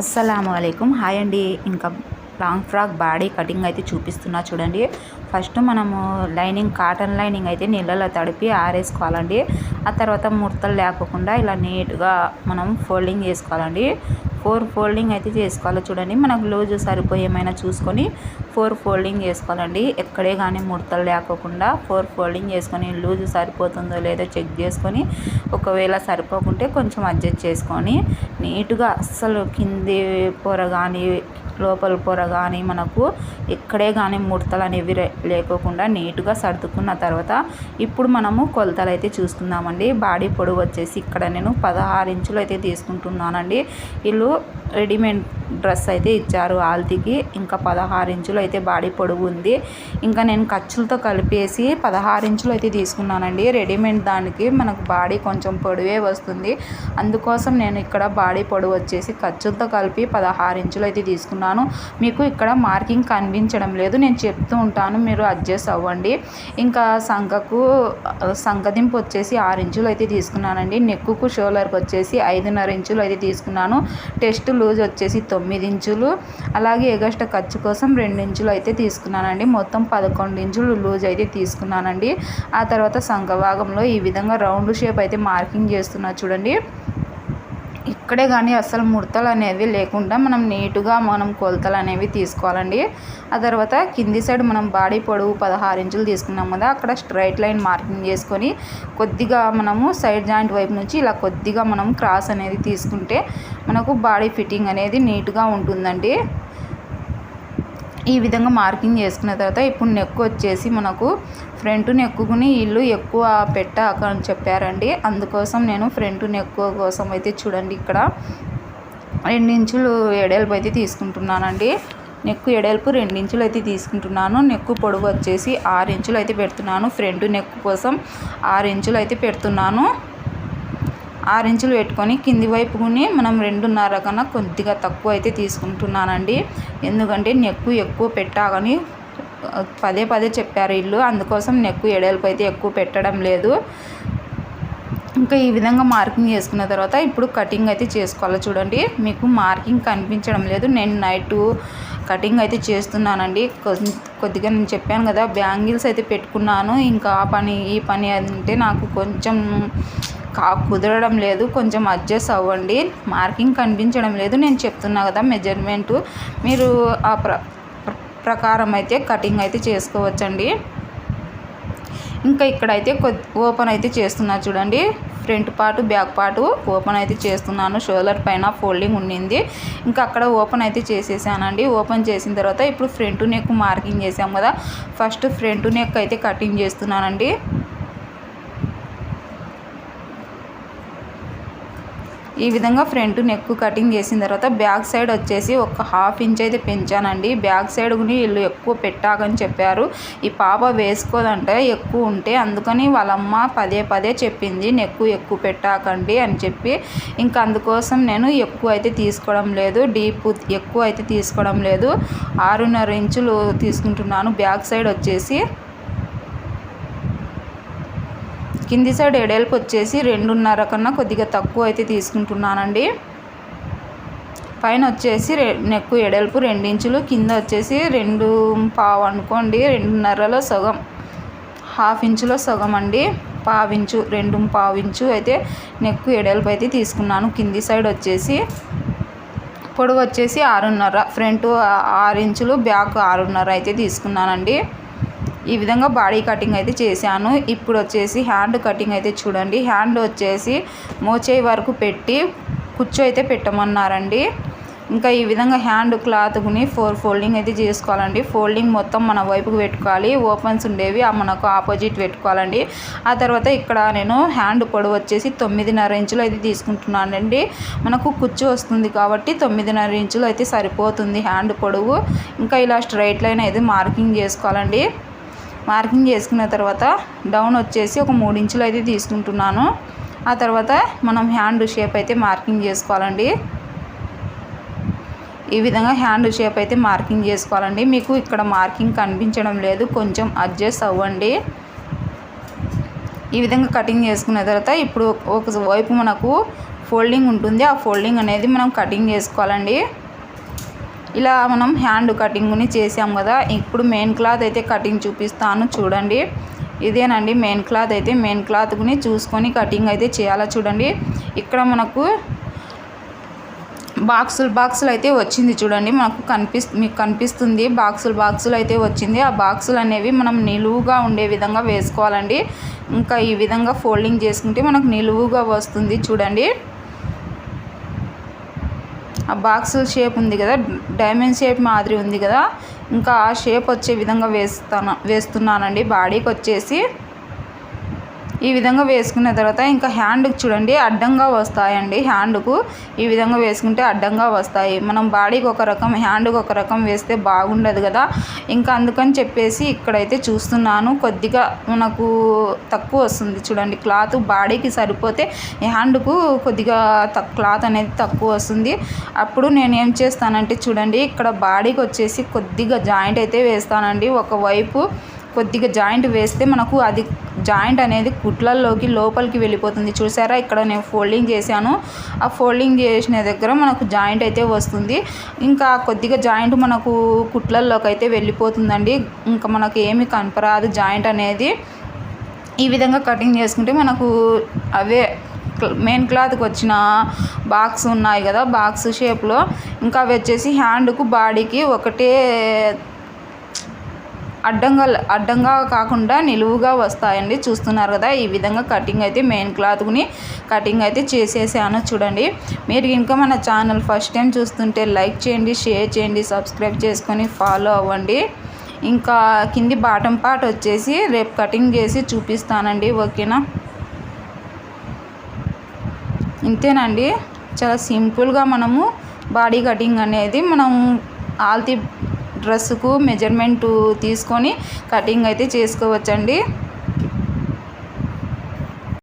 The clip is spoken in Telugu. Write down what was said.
అస్సలం అయికం హాయ్ అండి. ఇంకా లాంగ్ ఫ్రాక్ బాడీ కటింగ్ అయితే చూపిస్తున్నా చూడండి. ఫస్ట్ మనము లైనింగ్ కాటన్ లైనింగ్ అయితే నీళ్ళలో తడిపి ఆరేసుకోవాలండి. ఆ తర్వాత ముడతలు లేకోకుండా ఇలా నీట్గా మనం ఫోల్డింగ్ చేసుకోవాలండి. ఫోర్ ఫోల్డింగ్ అయితే చేసుకోవాలి చూడండి. మనకు లూజ్ సరిపోయేమైనా చూసుకొని ఫోర్ ఫోల్డింగ్ చేసుకోవాలండి. ఎక్కడే కానీ ముడతలు లేకోకుండా ఫోర్ ఫోల్డింగ్ చేసుకొని లూజ్ సరిపోతుందో లేదో చెక్ చేసుకొని ఒకవేళ సరిపోకుంటే కొంచెం అడ్జస్ట్ చేసుకొని నీట్గా అస్సలు కింది పొర కానీ లోపల పొర కానీ మనకు ఎక్కడే కానీ ముడతలు అనేవి లేకోకుండా నీట్గా సర్దుకున్న తర్వాత ఇప్పుడు మనము కొలతలు అయితే చూసుకుందామండి. బాడీ పొడవు వచ్చేసి ఇక్కడ నేను పదహారు ఇంచులు అయితే తీసుకుంటున్నానండి. వీళ్ళు రెడీమేడ్ డ్రెస్ అయితే ఇచ్చారు ఆల్తీకి. ఇంకా పదహారు ఇంచులు అయితే బాడీ పొడుగు ఉంది. ఇంకా నేను ఖర్చులతో కలిపేసి పదహారు ఇంచులు అయితే తీసుకున్నానండి. రెడీమేడ్ దానికి మనకు బాడీ కొంచెం పొడవే వస్తుంది. అందుకోసం నేను ఇక్కడ బాడీ పొడవు వచ్చేసి ఖర్చులతో కలిపి పదహారు ఇంచులు అయితే తీసుకున్నాను. మీకు ఇక్కడ మార్కింగ్ కనిపించడం లేదు. నేను చెప్తూ ఉంటాను మీరు అడ్జస్ట్ అవ్వండి. ఇంకా సంఖకు సంఖదింపు వచ్చేసి ఆరు ఇంచులు అయితే తీసుకున్నానండి. నెక్కుకు షోలర్కి వచ్చేసి ఐదున్నర ఇంచులు అయితే తీసుకున్నాను. టెస్ట్ లూజ్ వచ్చేసి తొమ్మిది ఇంచులు. అలాగే ఎగస్ట ఖర్చు కోసం రెండు ఇంచులు అయితే తీసుకున్నానండి. మొత్తం పదకొండు ఇంచులు లూజ్ అయితే తీసుకున్నానండి. ఆ తర్వాత సంఘ భాగంలో ఈ విధంగా రౌండ్ షేప్ అయితే మార్కింగ్ చేస్తున్నా చూడండి. ఒక్కడే కానీ అసలు ముడతలు అనేవి లేకుండా మనం నీటుగా మనం కొలతలు అనేవి తీసుకోవాలండి. ఆ తర్వాత కింది సైడ్ మనం బాడీ పొడవు పదహారు ఇంచులు తీసుకున్నాం కదా అక్కడ స్ట్రైట్ లైన్ మార్కింగ్ చేసుకొని కొద్దిగా మనము సైడ్ జాయింట్ వైపు నుంచి ఇలా కొద్దిగా మనం క్రాస్ అనేది తీసుకుంటే మనకు బాడీ ఫిట్టింగ్ అనేది నీట్గా ఉంటుందండి. ఈ విధంగా మార్కింగ్ చేసుకున్న తర్వాత ఇప్పుడు నెక్ వచ్చేసి మనకు ఫ్రంట్ నెక్కుని ఇల్లు ఎక్కువ పెట్టాక అని చెప్పారండి. అందుకోసం నేను ఫ్రంట్ నెక్ కోసం అయితే చూడండి ఇక్కడ రెండించులు ఎడల్పు అయితే తీసుకుంటున్నానండి. నెక్కు ఎడల్పు రెండించులు అయితే తీసుకుంటున్నాను. నెక్కు పొడవు వచ్చేసి ఆరు ఇంచులు అయితే పెడుతున్నాను. ఫ్రంట్ నెక్ కోసం ఆరు ఇంచులు అయితే పెడుతున్నాను. ఆరు ఇంచులు పెట్టుకొని కింది వైపుని మనం రెండున్నర కన్నా కొద్దిగా తక్కువ అయితే తీసుకుంటున్నానండి. ఎందుకంటే నెక్కు ఎక్కువ పెట్టాలని పదే పదే చెప్పారు ఇల్లు. అందుకోసం నెక్కు ఎడల్పు అయితే ఎక్కువ పెట్టడం లేదు. ఇంకా ఈ విధంగా మార్కింగ్ చేసుకున్న తర్వాత ఇప్పుడు కటింగ్ అయితే చేసుకోవాలి చూడండి. మీకు మార్కింగ్ కనిపించడం లేదు. నేను నైట్ కటింగ్ అయితే చేస్తున్నానండి. కొద్దిగా నేను చెప్పాను కదా బ్యాంగిల్స్ అయితే పెట్టుకున్నాను. ఇంకా ఆ పని ఈ పని అంటే నాకు కొంచెం కా కుదరడం లేదు. కొంచెం అడ్జస్ట్ అవ్వండి. మార్కింగ్ కనిపించడం లేదు. నేను చెప్తున్నా కదా మెజర్మెంటు. మీరు ఆ ప్ర ప్రకారం అయితే కటింగ్ అయితే చేసుకోవచ్చండి. ఇంకా ఇక్కడైతే కొద్ది ఓపెన్ అయితే చేస్తున్నా చూడండి. Front part back part open అయితే చేస్తున్నాను. షోల్డర్ పైన ఫోల్డింగ్ ఉండింది. ఇంకా అక్కడ ఓపెన్ అయితే చేసేసానండి. ఓపెన్ చేసిన తర్వాత ఇప్పుడు ఫ్రంట్ నెక్ మార్కింగ్ చేసాం కదా. ఫస్ట్ ఫ్రంట్ నెక్ అయితే కటింగ్ చేస్తున్నానండి. ఈ విధంగా ఫ్రంట్ నెక్ కటింగ్ చేసిన తర్వాత బ్యాక్ సైడ్ వచ్చేసి ఒక హాఫ్ ఇంచ్ అయితే పెంచానండి. బ్యాక్ సైడ్ కూడా వీళ్ళు ఎక్కువ పెట్టాకని చెప్పారు. ఈ పాప వేసుకోదంటే ఎక్కువ ఉంటే అందుకని వాళ్ళమ్మ పదే పదే చెప్పింది నెక్కు ఎక్కువ పెట్టాకండి అని చెప్పి. ఇంకా అందుకోసం నేను ఎక్కువ అయితే తీసుకోవడం లేదు డీప్ ఎక్కువ అయితే తీసుకోవడం లేదు. ఆరున్నర ఇంచులు తీసుకుంటున్నాను. బ్యాక్ సైడ్ వచ్చేసి కింది సైడ్ ఎడల్పు వచ్చేసి రెండున్నర కన్నా కొద్దిగా తక్కువ అయితే తీసుకుంటున్నానండి. పైన వచ్చేసి నెక్కు ఎడల్పు రెండించులు కింద వచ్చేసి రెండు పావు అనుకోండి రెండున్నరలో సగం. హాఫ్ ఇంచులో సగం అండి పావించు రెండు పావించు అయితే నెక్కు ఎడల్పు అయితే తీసుకున్నాను. కింది సైడ్ వచ్చేసి పొడవు వచ్చేసి ఆరున్నర ఫ్రంట్ ఆరు ఇంచులు బ్యాక్ ఆరున్నర అయితే తీసుకున్నానండి. ఈ విధంగా బాడీ కటింగ్ అయితే చేశాను. ఇప్పుడు వచ్చేసి హ్యాండ్ కటింగ్ అయితే చూడండి. హ్యాండ్ వచ్చేసి మోచేయి వరకు పెట్టి కుచ్చు అయితే పెట్టమన్నారండి. ఇంకా ఈ విధంగా హ్యాండ్ క్లాత్ని ఫోర్ ఫోల్డింగ్ అయితే చేసుకోవాలండి. ఫోల్డింగ్ మొత్తం మన వైపుకు పెట్టుకోవాలి. ఓపెన్స్ ఉండేవి మనకు ఆపోజిట్ పెట్టుకోవాలండి. ఆ తర్వాత ఇక్కడ నేను హ్యాండ్ పొడవు వచ్చేసి తొమ్మిదిన్నర ఇంచులు అయితే తీసుకుంటున్నానండి. మనకు కుచ్చు వస్తుంది కాబట్టి తొమ్మిదిన్నర ఇంచులు అయితే సరిపోతుంది హ్యాండ్ పొడవు. ఇంకా ఇలా స్ట్రైట్ లైన్ అయితే మార్కింగ్ చేసుకోవాలండి. మార్కింగ్ చేసుకున్న తర్వాత డౌన్ వచ్చేసి ఒక మూడు ఇంచులు అయితే తీసుకుంటున్నాను. ఆ తర్వాత మనం హ్యాండ్ షేప్ అయితే మార్కింగ్ చేసుకోవాలండి. ఈ విధంగా హ్యాండ్ షేప్ అయితే మార్కింగ్ చేసుకోవాలండి. మీకు ఇక్కడ మార్కింగ్ కనిపించడం లేదు కొంచెం అడ్జస్ట్ అవ్వండి. ఈ విధంగా కటింగ్ చేసుకున్న తర్వాత ఇప్పుడు ఒక వైపు మనకు ఫోల్డింగ్ ఉంటుంది. ఆ ఫోల్డింగ్ అనేది మనం కటింగ్ చేసుకోవాలండి. ఇలా మనం హ్యాండ్ కటింగ్ని చేసాం కదా ఇప్పుడు మెయిన్ క్లాత్ అయితే కటింగ్ చూపిస్తాను చూడండి. ఇదేనండి మెయిన్ క్లాత్ అయితే మెయిన్ క్లాత్ని చూసుకొని కటింగ్ అయితే చేయాలా చూడండి. ఇక్కడ మనకు బాక్సులు బాక్సులు అయితే వచ్చింది చూడండి. మనకు కనిపిస్ మీకు కనిపిస్తుంది బాక్సులు బాక్సులు అయితే వచ్చింది. ఆ బాక్సులు అనేవి మనం నిలువుగా ఉండే విధంగా వేసుకోవాలండి. ఇంకా ఈ విధంగా ఫోల్డింగ్ చేసుకుంటే మనకు నిలువుగా వస్తుంది చూడండి. ఆ బాక్స్ షేప్ ఉంది కదా డైమండ్ షేప్ మాదిరి ఉంది కదా ఇంకా ఆ షేప్ వచ్చే విధంగా వేస్తాను వేస్తున్నానండి. బాడీకి వచ్చేసి ఈ విధంగా వేసుకున్న తర్వాత ఇంకా హ్యాండ్కి చూడండి అడ్డంగా వస్తాయండి హ్యాండ్కు ఈ విధంగా వేసుకుంటే అడ్డంగా వస్తాయి. మనం బాడీకి ఒక రకం హ్యాండ్కి ఒక రకం వేస్తే బాగుండదు కదా. ఇంకా అందుకని చెప్పేసి ఇక్కడైతే చూస్తున్నాను. కొద్దిగా మనకు తక్కువ వస్తుంది చూడండి. క్లాత్ బాడీకి సరిపోతే హ్యాండ్కు కొద్దిగా క్లాత్ అనేది తక్కువ వస్తుంది. అప్పుడు నేను ఏం చేస్తానంటే చూడండి ఇక్కడ బాడీకి వచ్చేసి కొద్దిగా జాయింట్ అయితే వేస్తానండి. ఒకవైపు కొద్దిగా జాయింట్ వేస్తే మనకు అది జాయింట్ అనేది కుట్లల్లోకి లోపలికి వెళ్ళిపోతుంది. చూసారా? ఇక్కడ నేను ఫోల్డింగ్ చేశాను. ఆ ఫోల్డింగ్ చేసిన దగ్గర మనకు జాయింట్ అయితే వస్తుంది. ఇంకా కొద్దిగా జాయింట్ మనకు కుట్లల్లోకి అయితే వెళ్ళిపోతుందండి. ఇంకా మనకు ఏమి కనపరాదు జాయింట్ అనేది. ఈ విధంగా కటింగ్ చేసుకుంటే మనకు అవే మెయిన్ క్లాత్కి వచ్చిన బాక్స్ ఉన్నాయి కదా? బాక్స్ షేప్లో. ఇంకా అవి వచ్చేసి హ్యాండ్కు బాడీకి ఒకటే అడ్డంగా అడ్డంగా కాకుండా నిలువుగా వస్తాయండి. చూస్తున్నారు కదా ఈ విధంగా కటింగ్ అయితే మెయిన్ క్లాత్ని కటింగ్ అయితే చేసేసాను చూడండి. మీరు ఇంకా మన ఛానల్ ఫస్ట్ టైం చూస్తుంటే లైక్ చేయండి షేర్ చేయండి సబ్స్క్రైబ్ చేసుకొని ఫాలో అవ్వండి. ఇంకా కింది బాటం పార్ట్ వచ్చేసి రేపు కటింగ్ చేసి చూపిస్తానండి ఓకేనా? ఇంతేనండి. చాలా సింపుల్గా మనము బాడీ కటింగ్ అనేది మనం ఆల్తీ డ్రెస్సుకు మెజర్మెంట్ తీసుకొని కటింగ్ అయితే చేసుకోవచ్చండి.